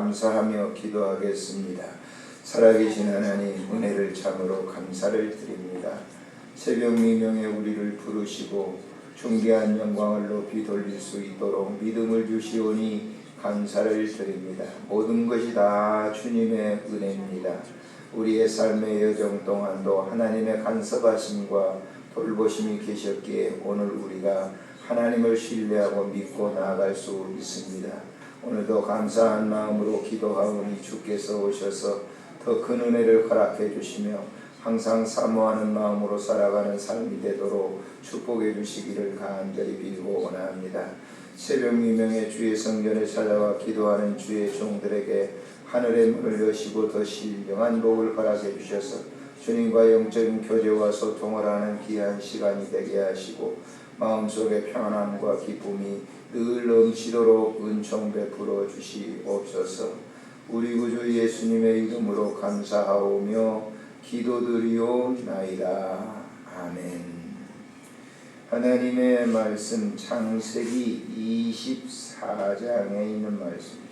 감사하며 기도하겠습니다. 살아계신 하나님 은혜를 참으로 감사를 드립니다. 새벽 미명에 우리를 부르시고 존귀한 영광을 높이 돌릴 수 있도록 믿음을 주시오니 감사를 드립니다. 모든 것이 다 주님의 은혜입니다. 우리의 삶의 여정 동안도 하나님의 간섭하심과 돌보심이 계셨기에 오늘 우리가 하나님을 신뢰하고 믿고 나아갈 수 있습니다. 오늘도 감사한 마음으로 기도하오니 주께서 오셔서 더 큰 은혜를 허락해 주시며 항상 사모하는 마음으로 살아가는 삶이 되도록 축복해 주시기를 간절히 빌고 원합니다. 새벽 미명에 주의 성전에 찾아와 기도하는 주의 종들에게 하늘의 문을 여시고 더 신령한 복을 허락해 주셔서 주님과 영적인 교제와 소통을 하는 귀한 시간이 되게 하시고 마음속에 평안함과 기쁨이 늘 넘치도록 은총 베풀어 주시옵소서. 우리 구주 예수님의 이름으로 감사하오며 기도드리옵나이다. 아멘. 하나님의 말씀 창세기 24장에 있는 말씀입니다.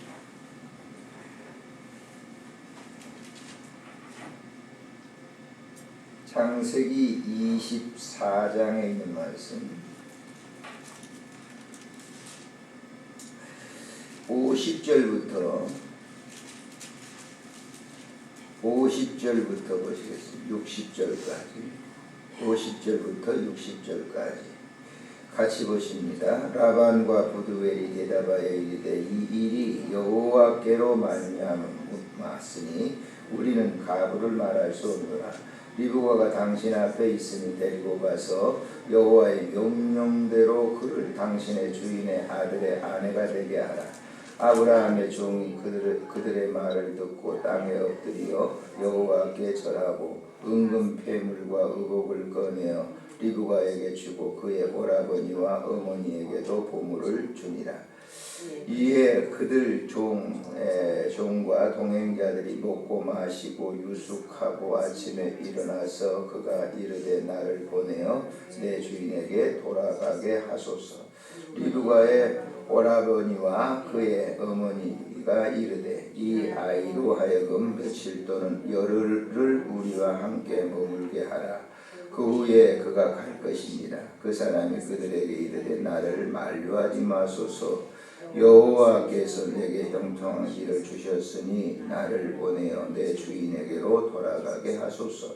창세기 24장에 있는 말씀 50절부터 50절부터 보시겠습니다. 60절까지 50절부터 60절까지 같이 보십니다. 라반과 부두엘이 대답하여 이르되 이 일이 여호와께로 말미암았으니 우리는 가부를 말할 수 없노라. 리브가가 당신 앞에 있으니 데리고 가서 여호와의 명령대로 그를 당신의 주인의 아들의 아내가 되게 하라. 아브라함의 종이 그들, 그들의 말을 듣고 땅에 엎드려 여호와께 절하고 은금 폐물과 의복을 꺼내어 리브가에게 주고 그의 오라버니와 어머니에게도 보물을 주니라. 이에 그들 종, 에, 종과 동행자들이 먹고 마시고 유숙하고 아침에 일어나서 그가 이르되 나를 보내어 내 주인에게 돌아가게 하소서. 리브가의 오라버니와 그의 어머니가 이르되 이 아이로 하여금 며칠 또는 열흘을 우리와 함께 머물게 하라. 그 후에 그가 갈 것입니다. 그 사람이 그들에게 이르되 나를 만류하지 마소서. 여호와께서 내게 형통한 길을 주셨으니 나를 보내어 내 주인에게로 돌아가게 하소서.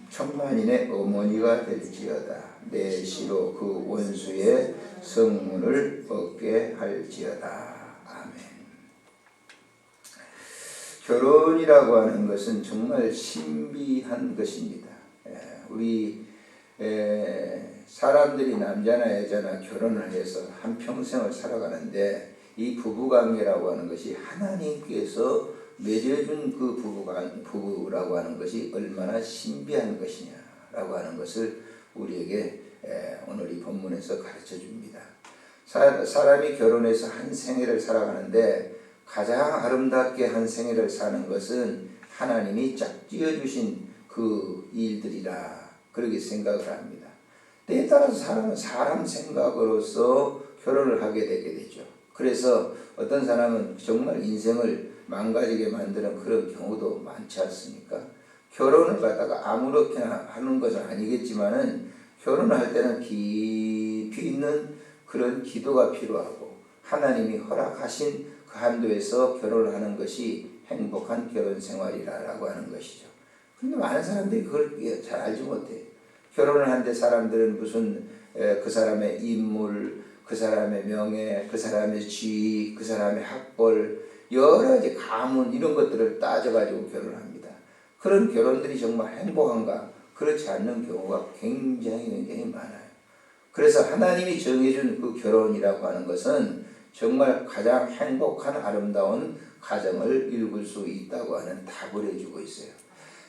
천만인의 어머니가 될지어다 내 시로 그 원수의 성문을 얻게 할지어다 아멘. 결혼이라고 하는 것은 정말 신비한 것입니다. 예, 우리 사람들이 남자나 여자나 결혼을 해서 한 평생을 살아가는데 이 부부관계라고 하는 것이 하나님께서 맺어준 그 부부관 부부라고 하는 것이 얼마나 신비한 것이냐라고 하는 것을 우리에게 오늘 이 본문에서 가르쳐 줍니다. 사람이 결혼해서 한 생애를 살아가는데 가장 아름답게 한 생애를 사는 것은 하나님이 짝지어 주신 그 일들이라 그렇게 생각을 합니다. 때에 따라서 사람은 사람 생각으로서 결혼을 하게 되게 되죠. 그래서 어떤 사람은 정말 인생을 망가지게 만드는 그런 경우도 많지 않습니까? 결혼을 갖다가 아무렇게나 하는 것은 아니겠지만은 결혼을 할 때는 깊이 있는 그런 기도가 필요하고 하나님이 허락하신 그 한도에서 결혼을 하는 것이 행복한 결혼 생활이라고 하는 것이죠. 근데 많은 사람들이 그걸 잘 알지 못해. 결혼을 하는데 사람들은 무슨 그 사람의 인물, 그 사람의 명예, 그 사람의 지위, 그 사람의 학벌, 여러 가지 가문 이런 것들을 따져가지고 결혼합니다. 그런 결혼들이 정말 행복한가? 그렇지 않는 경우가 굉장히 굉장히 많아요. 그래서 하나님이 정해준 그 결혼이라고 하는 것은 정말 가장 행복한 아름다운 가정을 이룰 수 있다고 하는 답을 해주고 있어요.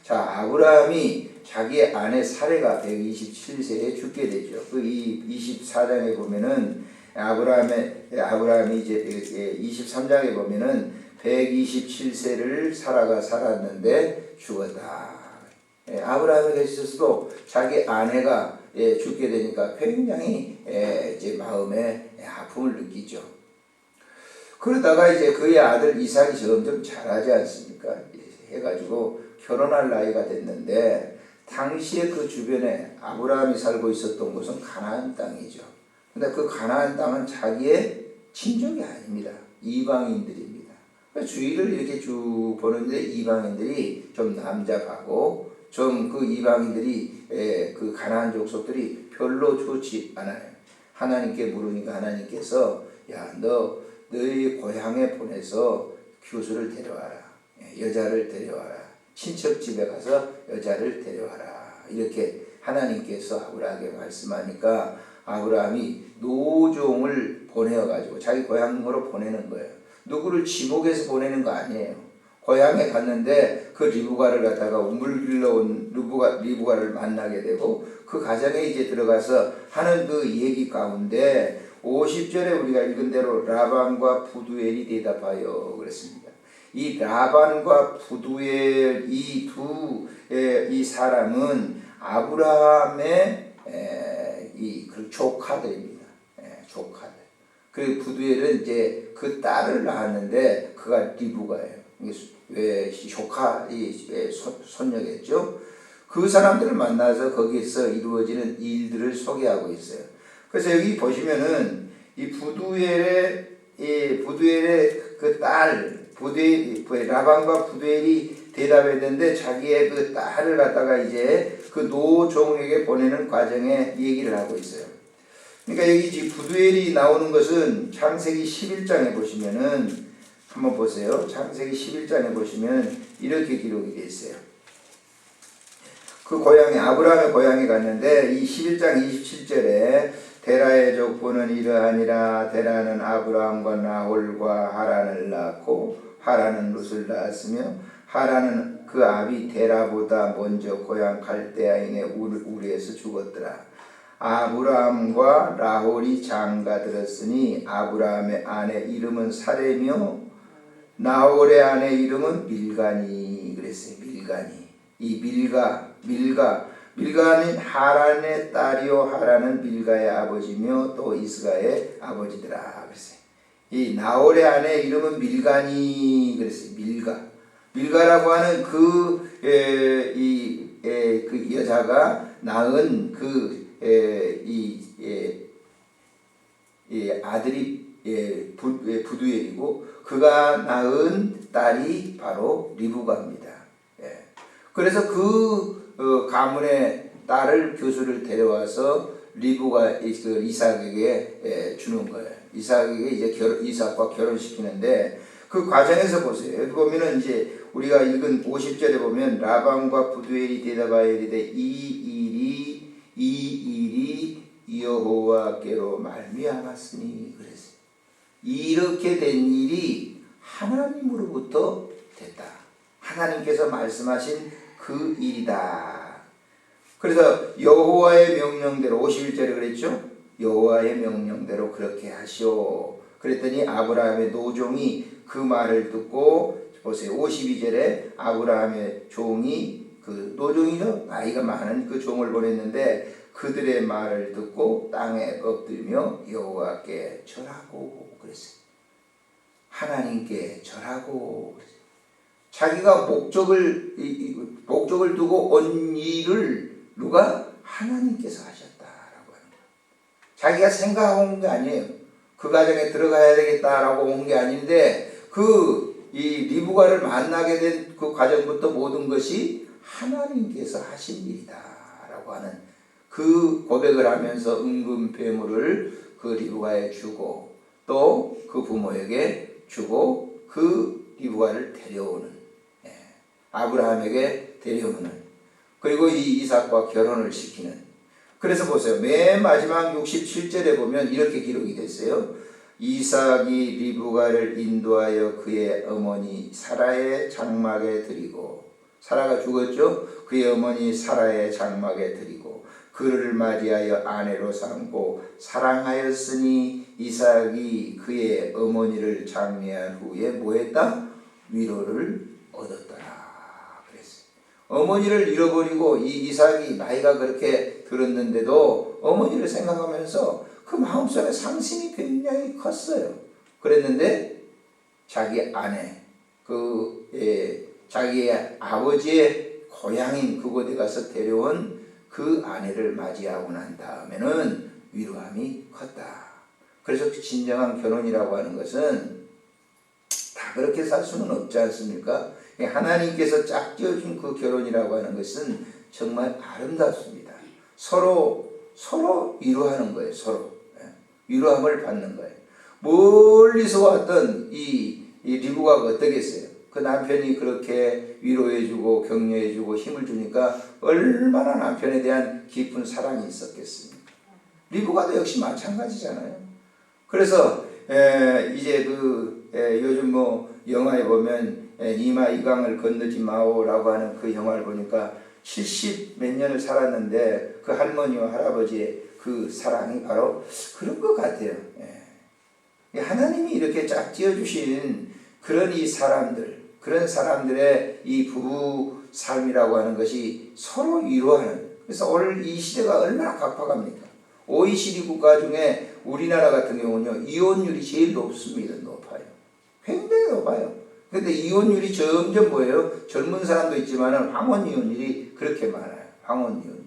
자, 아브라함이 자기의 아내 사례가 127세에 죽게 되죠. 그 24장에 보면은 아브라함의 아브라함이 이제 23장에 보면은 127세를 살아가 살았는데 죽었다. 예, 아브라함에게 있어서도 자기 아내가 예, 죽게 되니까 굉장히 예, 이제 마음에 아픔을 느끼죠. 그러다가 이제 그의 아들 이삭이 점점 자라지 않습니까? 해가지고 결혼할 나이가 됐는데 당시에 그 주변에 아브라함이 살고 있었던 곳은 가나안 땅이죠. 근데 그 가나안 땅은 자기의 친족이 아닙니다. 이방인들입니다. 주위를 이렇게 쭉 보는데 이방인들이 좀 남자가고 좀 그 이방인들이 그 가나안 족속들이 별로 좋지 않아요. 하나님께 물으니까 하나님께서 야 너 너희 고향에 보내서 교수를 데려와라. 여자를 데려와라. 친척 집에 가서 여자를 데려와라. 이렇게 하나님께서 아브라함에게 말씀하니까 아브라함이 노종을 보내어 가지고 자기 고향으로 보내는 거예요. 누구를 지목해서 보내는 거 아니에요. 고향에 갔는데 그 리브가를 갖다가 물길러 온 리브가, 리브가를 만나게 되고 그 가정에 이제 들어가서 하는 그 얘기 가운데 50절에 우리가 읽은 대로 라반과 부두엘이 대답하여 그랬습니다. 이 라반과 부두엘 이두 이 사람은 아브라함의 에, 이그 조카들입니다. 에, 조카들. 그 부두엘은 이제 그 딸을 낳았는데 그가 리브가예요. 왜 조카 이 예, 손- 손녀겠죠. 그 사람들을 만나서 거기서 이루어지는 일들을 소개하고 있어요. 그래서 여기 보시면은 이 부두엘의 이 부두엘의 그 딸 부두엘 라반과 부두엘이 대답했는데 자기의 그 딸을 갖다가 이제 그 노종에게 보내는 과정에 얘기를 하고 있어요. 그러니까 여기 지금 부두엘이 나오는 것은 창세기 11장에 보시면은 한번 보세요. 창세기 11장에 보시면 이렇게 기록이 되어 있어요. 그 고향에 아브라함의 고향에 갔는데 이 11장 27절에 데라의 족보는 이러하니라 데라는 아브라함과 나홀과 하란을 낳고 하란은 룻을 낳았으며 하란은 그 아비 데라보다 먼저 고향 갈대아인의 울- 우리에서 죽었더라. 아브라함과 라홀이 장가 들었으니 아브라함의 아내 이름은 사레며 나홀의 아내 이름은 밀가니 그랬어요. 밀가니 이 밀가 밀가 밀가는 하란의 딸이요 하란은 밀가의 아버지며 또 이스가의 아버지더라 그랬어요. 이 나홀의 아내 이름은 밀가니 그랬어요. 밀가 밀가라고 하는 그이그 여자가 낳은 그이 이 아들이 예, 부, 예, 부두엘이고 그가 낳은 딸이 바로 리브가입니다. 예. 그래서 그 어, 가문의 딸을 교수를 데려와서 리브가 이- 그 이삭에게 예, 주는 거예요. 이삭에게 이제 결, 이삭과 결혼시키는데 그 과정에서 보세요. 보면은 이제 우리가 읽은 50절에 보면 라반과 부두엘이 대답하여 이르되 이 일이 이 일이 여호와께로 말미암았으니 그랬어요. 이렇게 된 일이 하나님으로부터 됐다. 하나님께서 말씀하신 그 일이다. 그래서 여호와의 명령대로 51절에 그랬죠? 여호와의 명령대로 그렇게 하시오. 그랬더니 아브라함의 노종이 그 말을 듣고 보세요. 52절에 아브라함의 종이 그 노종이죠. 나이가 많은 그 종을 보냈는데 그들의 말을 듣고 땅에 엎드리며 여호와께 절하고 그랬어요. 하나님께 절하고. 자기가 목적을 목적을 두고 온 일을 누가 하나님께서 하셨다라고 하는 거예요. 자기가 온게 아니에요. 그 가정에 들어가야 되겠다라고 온 게 아닌데 그 이 리브가를 만나게 된 그 과정부터 모든 것이 하나님께서 하신 일이다라고 하는 그 고백을 하면서 은금 배물을 그 리브가에 주고 또 그 부모에게 주고 그 리브가를 데려오는 예, 아브라함에게 데려오는 그리고 이 이삭과 결혼을 시키는. 그래서 보세요. 맨 마지막 67절에 보면 이렇게 기록이 됐어요 이삭이 리브가를 인도하여 그의 어머니 사라의 장막에 드리고 사라가 죽었죠 그의 어머니 사라의 장막에 드리고 그를 맞이하여 아내로 삼고 사랑하였으니 이삭이 그의 어머니를 장례한 후에 뭐했다? 위로를 얻었더라 그랬어요. 어머니를 잃어버리고 이 이삭이 나이가 그렇게 들었는데도 어머니를 생각하면서 그 마음속에 상심이 굉장히 컸어요. 그랬는데 자기 아내 그 예, 자기의 아버지의 고향인 그곳에 가서 데려온 그 아내를 맞이하고 난 다음에는 위로함이 컸다. 그래서 그 진정한 결혼이라고 하는 것은 다 그렇게 살 수는 없지 않습니까? 하나님께서 짝지어준 그 결혼이라고 하는 것은 정말 아름답습니다. 서로 서로 위로하는 거예요. 서로 예. 위로함을 받는 거예요. 멀리서 왔던 이, 이 리브가가 어떻겠어요? 그 남편이 그렇게 위로해주고 격려해주고 힘을 주니까 얼마나 남편에 대한 깊은 사랑이 있었겠습니까? 리브가도 역시 마찬가지잖아요. 그래서 에, 이제 그 에, 요즘 뭐 영화에 보면 에, 니마 이강을 건너지 마오라고 하는 그 영화를 보니까 70 몇 년을 살았는데 그 할머니와 할아버지의 그 사랑이 바로 그런 것 같아요. 예. 하나님이 이렇게 짝 지어주신 그런 이 사람들, 그런 사람들의 이 부부 삶이라고 하는 것이 서로 위로하는. 그래서 오늘 이 시대가 얼마나 각박합니까? OECD 국가 중에 우리나라 같은 경우는요, 이혼율이 제일 높습니다. 높아요. 굉장히 높아요. 근데 이혼율이 점점 뭐예요? 젊은 사람도 있지만 황혼 이혼율이 그렇게 많아요. 황혼 이혼율.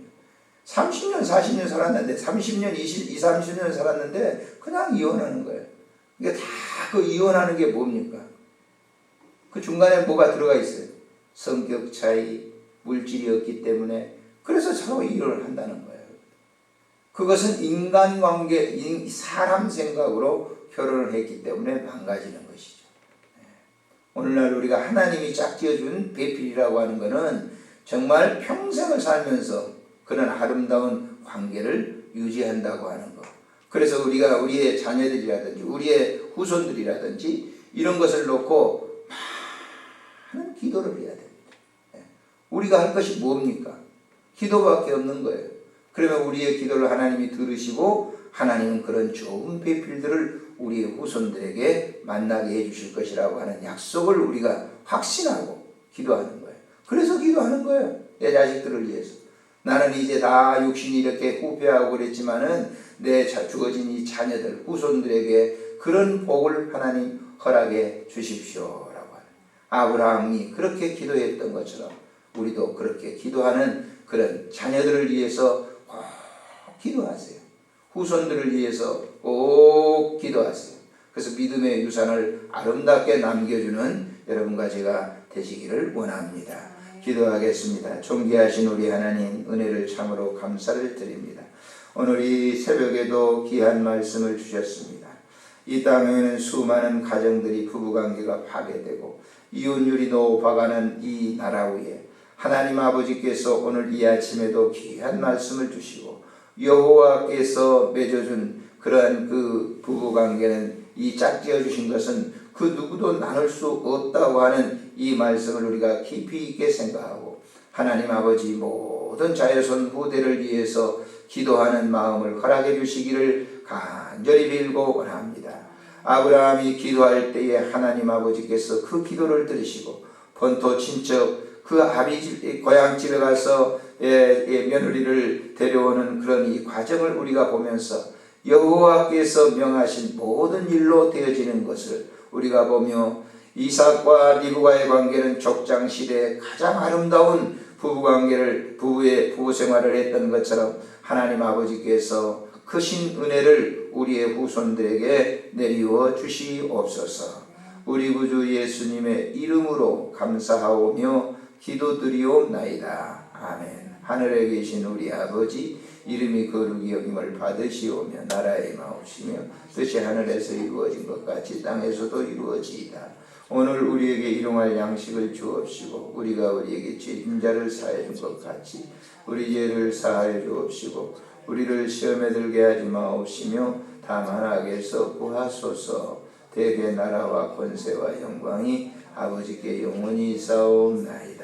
30년, 40년 살았는데, 30년, 20, 20 30년 살았는데, 그냥 이혼하는 거예요. 이게 다 그 이혼하는 게 뭡니까? 그 중간에 뭐가 들어가 있어요? 성격 차이, 물질이 없기 때문에, 그래서 서로 이혼을 한다는 거예요. 그것은 인간관계, 인- 사람 생각으로 결혼을 했기 때문에 망가지는 것이죠. 네. 오늘날 우리가 하나님이 짝지어준 배필이라고 하는 것은 정말 평생을 살면서 그런 아름다운 관계를 유지한다고 하는 것. 그래서 우리가 우리의 자녀들이라든지 우리의 후손들이라든지 이런 것을 놓고 많은 기도를 해야 됩니다. 예. 우리가 할 것이 뭡니까? 기도밖에 없는 거예요. 그러면 우리의 기도를 하나님이 들으시고 하나님은 그런 좋은 배필들을 우리의 후손들에게 만나게 해주실 것이라고 하는 약속을 우리가 확신하고 기도하는 거예요. 그래서 기도하는 거예요. 내 자식들을 위해서. 나는 이제 다 육신이 이렇게 후패하고 그랬지만은 내 자, 주어진 이 자녀들, 후손들에게 그런 복을 하나님 허락해 주십시오. 라고 하는. 아브라함이 그렇게 기도했던 것처럼 우리도 그렇게 기도하는 그런 자녀들을 위해서 꼭 기도하세요. 후손들을 위해서 꼭 기도하세요. 그래서 믿음의 유산을 아름답게 남겨주는 여러분과 제가 되시기를 원합니다. 기도하겠습니다. 존귀하신 우리 하나님 은혜를 참으로 감사를 드립니다. 오늘 이 새벽에도 귀한 말씀을 주셨습니다. 이 땅에는 수많은 가정들이 부부관계가 파괴되고 이혼율이 높아가는 이 나라 위에 하나님 아버지께서 오늘 이 아침에도 귀한 말씀을 주시고 여호와께서 맺어준 그러한 그 부부관계는 이 짝지어 주신 것은 그 누구도 나눌 수 없다고 하는 이 말씀을 우리가 깊이 있게 생각하고 하나님 아버지 모든 자녀손 후대를 위해서 기도하는 마음을 허락해 주시기를 간절히 빌고 원합니다. 아브라함이 기도할 때에 하나님 아버지께서 그 기도를 들으시고 본토 친척 그 아비 고향집에 가서 예, 예, 며느리를 데려오는 그런 이 과정을 우리가 보면서 여호와께서 명하신 모든 일로 되어지는 것을 우리가 보며 이삭과 리브가의 관계는 족장 시대에 가장 아름다운 부부 관계를 부부의 부부 생활을 했던 것처럼 하나님 아버지께서 크신 은혜를 우리의 후손들에게 내리워 주시옵소서. 우리 구주 예수님의 이름으로 감사하오며 기도드리옵나이다. 아멘. 하늘에 계신 우리 아버지 이름이 거룩히 여김을 받으시오며 나라에 마오시며 뜻이 하늘에서 이루어진 것 같이 땅에서도 이루어지이다. 오늘 우리에게 일용할 양식을 주옵시고 우리가 우리에게 죄진 자를 사해 준것 같이 우리 죄를 사하여 주옵시고 우리를 시험에 들게 하지 마옵시며 다만 악에서 구하소서 대개 나라와 권세와 영광이 아버지께 영원히 싸움나이다.